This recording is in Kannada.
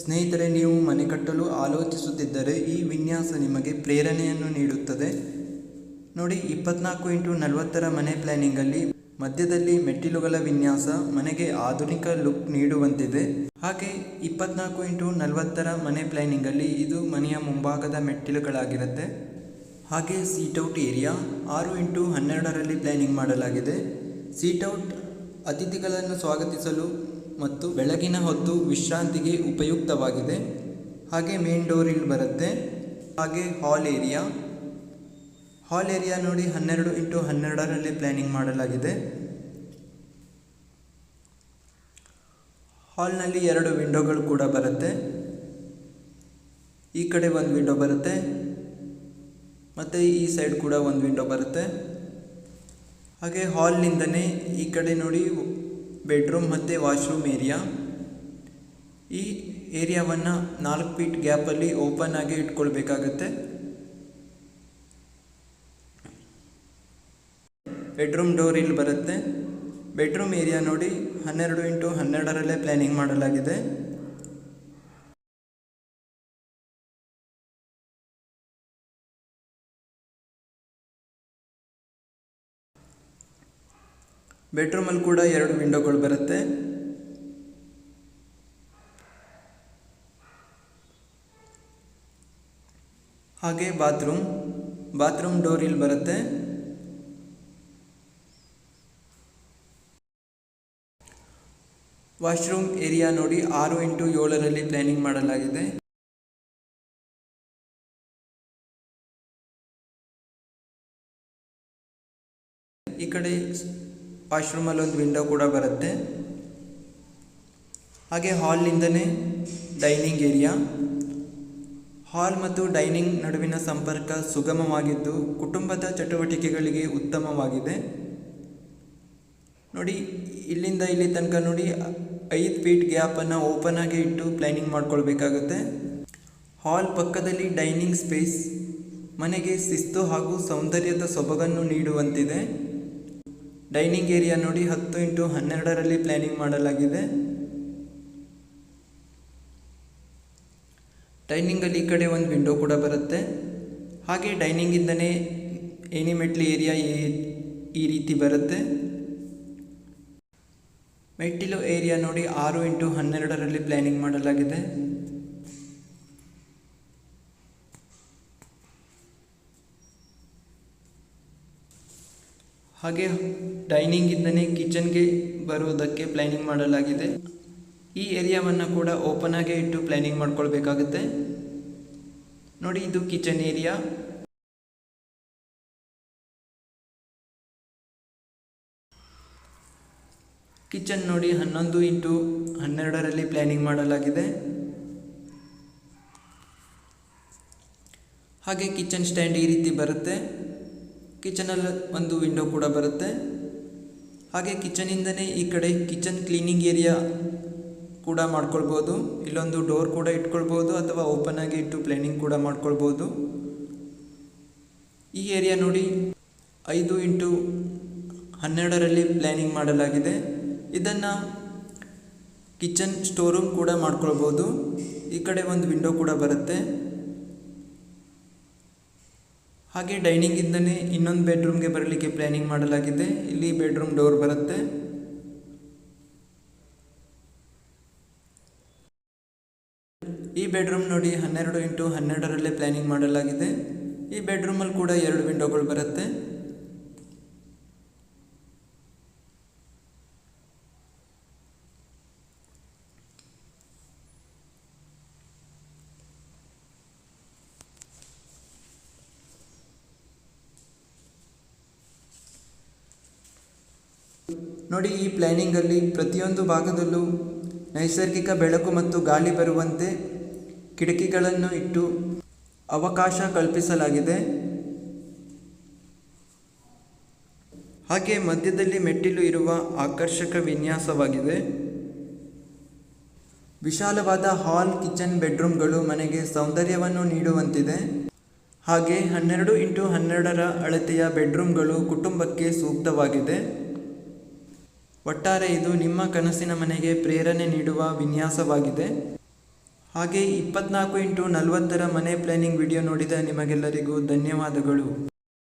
ಸ್ನೇಹಿತರೆ, ನೀವು ಮನೆ ಕಟ್ಟಲು ಆಲೋಚಿಸುತ್ತಿದ್ದರೆ ಈ ವಿನ್ಯಾಸ ನಿಮಗೆ ಪ್ರೇರಣೆಯನ್ನು ನೀಡುತ್ತದೆ. ನೋಡಿ, ಇಪ್ಪತ್ನಾಲ್ಕು ಇಂಟು ನಲವತ್ತರ ಮನೆ ಪ್ಲ್ಯಾನಿಂಗಲ್ಲಿ ಮಧ್ಯದಲ್ಲಿ ಮೆಟ್ಟಿಲುಗಳ ವಿನ್ಯಾಸ ಮನೆಗೆ ಆಧುನಿಕ ಲುಕ್ ನೀಡುವಂತಿದೆ. ಹಾಗೆ ಇಪ್ಪತ್ನಾಲ್ಕು ಇಂಟು ನಲವತ್ತರ ಮನೆ ಪ್ಲ್ಯಾನಿಂಗಲ್ಲಿ ಇದು ಮನೆಯ ಮುಂಭಾಗದ ಮೆಟ್ಟಿಲುಗಳಾಗಿರುತ್ತೆ. ಹಾಗೆ ಸೀಟೌಟ್ ಏರಿಯಾ ಆರು ಇಂಟು ಹನ್ನೆರಡರಲ್ಲಿ ಪ್ಲ್ಯಾನಿಂಗ್ ಮಾಡಲಾಗಿದೆ. ಸೀಟೌಟ್ ಅತಿಥಿಗಳನ್ನು ಸ್ವಾಗತಿಸಲು ಮತ್ತು ಬೆಳಗಿನ ಹೊತ್ತು ವಿಶ್ರಾಂತಿಗೆ ಉಪಯುಕ್ತವಾಗಿದೆ. ಹಾಗೆ ಮೇನ್ ಡೋರ್ ಇಲ್ಲಿ ಬರುತ್ತೆ. ಹಾಗೆ ಹಾಲ್ ಏರಿಯಾ ಹಾಲ್ ಏರಿಯಾ ನೋಡಿ ಹನ್ನೆರಡು ಇಂಟು ಹನ್ನೆರಡರಲ್ಲಿ ಪ್ಲಾನಿಂಗ್ ಮಾಡಲಾಗಿದೆ. ಹಾಲ್ನಲ್ಲಿ ಎರಡು ವಿಂಡೋಗಳು ಕೂಡ ಬರುತ್ತೆ. ಈ ಕಡೆ ಒಂದು ವಿಂಡೋ ಬರುತ್ತೆ. ಮತ್ತು ಈ ಸೈಡ್ ಕೂಡ ಒಂದು ವಿಂಡೋ ಬರುತ್ತೆ. ಹಾಗೆ ಹಾಲ್ನಿಂದನೇ ಈ ಕಡೆ ನೋಡಿ ಬೆಡ್ರೂಮ್ ಮತ್ತು ವಾಶ್ರೂಮ್ ಏರಿಯಾ? ಈ ಏರಿಯಾವನ್ನು ನಾಲ್ಕು ಫೀಟ್ ಗ್ಯಾಪಲ್ಲಿ ಓಪನ್ ಆಗಿ ಇಟ್ಕೊಳ್ಬೇಕಾಗತ್ತೆ. ಬೆಡ್ರೂಮ್ ಡೋರ್ ಇಲ್ಲಿ ಬರುತ್ತೆ. ಬೆಡ್ರೂಮ್ ಏರಿಯಾ ನೋಡಿ ಹನ್ನೆರಡು ಇಂಟು ಹನ್ನೆರಡರಲ್ಲೇ ಪ್ಲ್ಯಾನಿಂಗ್ ಮಾಡಲಾಗಿದೆ. ಬೆಡ್ರೂಮಲ್ಲಿ ಕೂಡ ಎರಡು ವಿಂಡೋಗಳು ಬರುತ್ತೆ. ಹಾಗೆ ಬಾತ್ರೂಮ್ ಬಾತ್ರೂಮ್ ಡೋರ್ ಇಲ್ಲಿ ಬರುತ್ತೆ. ವಾಶ್ರೂಮ್ ಏರಿಯಾ ನೋಡಿ ಆರು ಇಂಟು ಏಳರಲ್ಲಿ ಪ್ಲಾನಿಂಗ್ ಮಾಡಲಾಗಿದೆ. ಈ ಕಡೆ ವಾಶ್ರೂಮಲ್ಲಿ ಒಂದು ವಿಂಡೋ ಕೂಡ ಬರುತ್ತೆ. ಹಾಗೆ ಹಾಲ್ನಿಂದನೇ ಡೈನಿಂಗ್ ಏರಿಯಾ. ಹಾಲ್ ಮತ್ತು ಡೈನಿಂಗ್ ನಡುವಿನ ಸಂಪರ್ಕ ಸುಗಮವಾಗಿದ್ದು ಕುಟುಂಬದ ಚಟುವಟಿಕೆಗಳಿಗೆ ಉತ್ತಮವಾಗಿದೆ. ನೋಡಿ, ಇಲ್ಲಿಂದ ಇಲ್ಲಿ ತನಕ ನೋಡಿ ಐದು ಫೀಟ್ ಗ್ಯಾಪನ್ನು ಓಪನ್ ಆಗಿ ಇಟ್ಟು ಪ್ಲ್ಯಾನಿಂಗ್ ಮಾಡ್ಕೊಳ್ಬೇಕಾಗುತ್ತೆ. ಹಾಲ್ ಪಕ್ಕದಲ್ಲಿ ಡೈನಿಂಗ್ ಸ್ಪೇಸ್, ಮನೆಗೆ ಶಿಸ್ತು ಹಾಗೂ ಸೌಂದರ್ಯದ ಸೊಬಗನ್ನು ನೀಡುವಂತಿದೆ. ಡೈನಿಂಗ್ ಏರಿಯಾ ನೋಡಿ ಹತ್ತು ಇಂಟು ಹನ್ನೆರಡರಲ್ಲಿ ಪ್ಲ್ಯಾನಿಂಗ್ ಮಾಡಲಾಗಿದೆ. ಡೈನಿಂಗಲ್ಲಿ ಈ ಕಡೆ ಒಂದು ವಿಂಡೋ ಕೂಡ ಬರುತ್ತೆ. ಹಾಗೆ ಡೈನಿಂಗಿಂದನೇ ಏನಿಮೆಟ್ಲಿ ಏರಿಯಾ ಈ ರೀತಿ ಬರುತ್ತೆ. ಮೆಟ್ಟಿಲು ಏರಿಯಾ ನೋಡಿ ಆರು ಇಂಟು ಹನ್ನೆರಡರಲ್ಲಿ ಪ್ಲ್ಯಾನಿಂಗ್ ಮಾಡಲಾಗಿದೆ. ಹಾಗೆ ಡೈನಿಂಗ್ ಡೈನಿಂಗಿಂದನೇ ಕಿಚನ್ಗೆ ಬರುವುದಕ್ಕೆ ಪ್ಲ್ಯಾನಿಂಗ್ ಮಾಡಲಾಗಿದೆ. ಈ ಏರಿಯಾವನ್ನು ಕೂಡ ಓಪನ್ ಆಗಿ ಇಟ್ಟು ಪ್ಲ್ಯಾನಿಂಗ್ ಮಾಡ್ಕೊಳ್ಬೇಕಾಗುತ್ತೆ. ನೋಡಿ ಇದು ಕಿಚನ್ ಏರಿಯಾ ಕಿಚನ್ ನೋಡಿ ಹನ್ನೊಂದು ಇಂಟು ಹನ್ನೆರಡರಲ್ಲಿ ಪ್ಲ್ಯಾನಿಂಗ್ ಮಾಡಲಾಗಿದೆ. ಹಾಗೆ ಕಿಚನ್ ಸ್ಟ್ಯಾಂಡ್ ಈ ರೀತಿ ಬರುತ್ತೆ. ಕಿಚನಲ್ಲಿ ಒಂದು ವಿಂಡೋ ಕೂಡ ಬರುತ್ತೆ. ಹಾಗೆ ಕಿಚನಿಂದನೇ ಈ ಕಡೆ ಕಿಚನ್ ಕ್ಲೀನಿಂಗ್ ಏರಿಯಾ ಕೂಡ ಮಾಡ್ಕೊಳ್ಬೋದು. ಇಲ್ಲೊಂದು ಡೋರ್ ಕೂಡ ಇಟ್ಕೊಳ್ಬೋದು ಅಥವಾ ಓಪನ್ ಆಗಿ ಇಟ್ಟು ಪ್ಲಾನಿಂಗ್ ಕೂಡ ಮಾಡ್ಕೊಳ್ಬೋದು. ಈ ಏರಿಯಾ ನೋಡಿ ಐದು ಇಂಟು ಹನ್ನೆರಡರಲ್ಲಿ ಪ್ಲ್ಯಾನಿಂಗ್ ಮಾಡಲಾಗಿದೆ. ಇದನ್ನು ಕಿಚನ್ ಸ್ಟೋರೂಮ್ ಕೂಡ ಮಾಡ್ಕೊಳ್ಬೋದು. ಈ ಕಡೆ ಒಂದು ವಿಂಡೋ ಕೂಡ ಬರುತ್ತೆ. ಹಾಗೆ ಡೈನಿಂಗಿಂದನೇ ಇನ್ನೊಂದು ಬೆಡ್ರೂಮ್ಗೆ ಬರಲಿಕ್ಕೆ ಪ್ಲ್ಯಾನಿಂಗ್ ಮಾಡಲಾಗಿದೆ. ಇಲ್ಲಿ ಬೆಡ್ರೂಮ್ ಡೋರ್ ಬರುತ್ತೆ. ಈ ಬೆಡ್ರೂಮ್ ನೋಡಿ ಹನ್ನೆರಡು ಇಂಟು ಹನ್ನೆರಡರಲ್ಲೇ ಪ್ಲಾನಿಂಗ್ ಮಾಡಲಾಗಿದೆ. ಈ ಬೆಡ್ರೂಮಲ್ಲಿ ಕೂಡ ಎರಡು ವಿಂಡೋಗಳು ಬರುತ್ತೆ. ನೋಡಿ, ಈ ಪ್ಲ್ಯಾನಿಂಗಲ್ಲಿ ಪ್ರತಿಯೊಂದು ಭಾಗದಲ್ಲೂ ನೈಸರ್ಗಿಕ ಬೆಳಕು ಮತ್ತು ಗಾಳಿ ಬರುವಂತೆ ಕಿಟಕಿಗಳನ್ನು ಇಟ್ಟು ಅವಕಾಶ ಕಲ್ಪಿಸಲಾಗಿದೆ. ಹಾಗೆ ಮಧ್ಯದಲ್ಲಿ ಮೆಟ್ಟಿಲು ಇರುವ ಆಕರ್ಷಕ ವಿನ್ಯಾಸವಾಗಿದೆ. ವಿಶಾಲವಾದ ಹಾಲ್, ಕಿಚನ್, ಬೆಡ್ರೂಮ್ಗಳು ಮನೆಗೆ ಸೌಂದರ್ಯವನ್ನು ನೀಡುವಂತಿದೆ. ಹಾಗೆ ಹನ್ನೆರಡು ಇಂಟು ಹನ್ನೆರಡರ ಅಳತೆಯ ಬೆಡ್ರೂಮ್ಗಳು ಕುಟುಂಬಕ್ಕೆ ಸೂಕ್ತವಾಗಿದೆ. ಒಟ್ಟಾರೆ ಇದು ನಿಮ್ಮ ಕನಸಿನ ಮನೆಗೆ ಪ್ರೇರಣೆ ನೀಡುವ ವಿನ್ಯಾಸವಾಗಿದೆ. ಹಾಗೆ ಇಪ್ಪತ್ನಾಲ್ಕು ಇಂಟು ನಲವತ್ತರ ಮನೆ ಪ್ಲಾನಿಂಗ್ ವಿಡಿಯೋ ನೋಡಿದ ನಿಮಗೆಲ್ಲರಿಗೂ ಧನ್ಯವಾದಗಳು.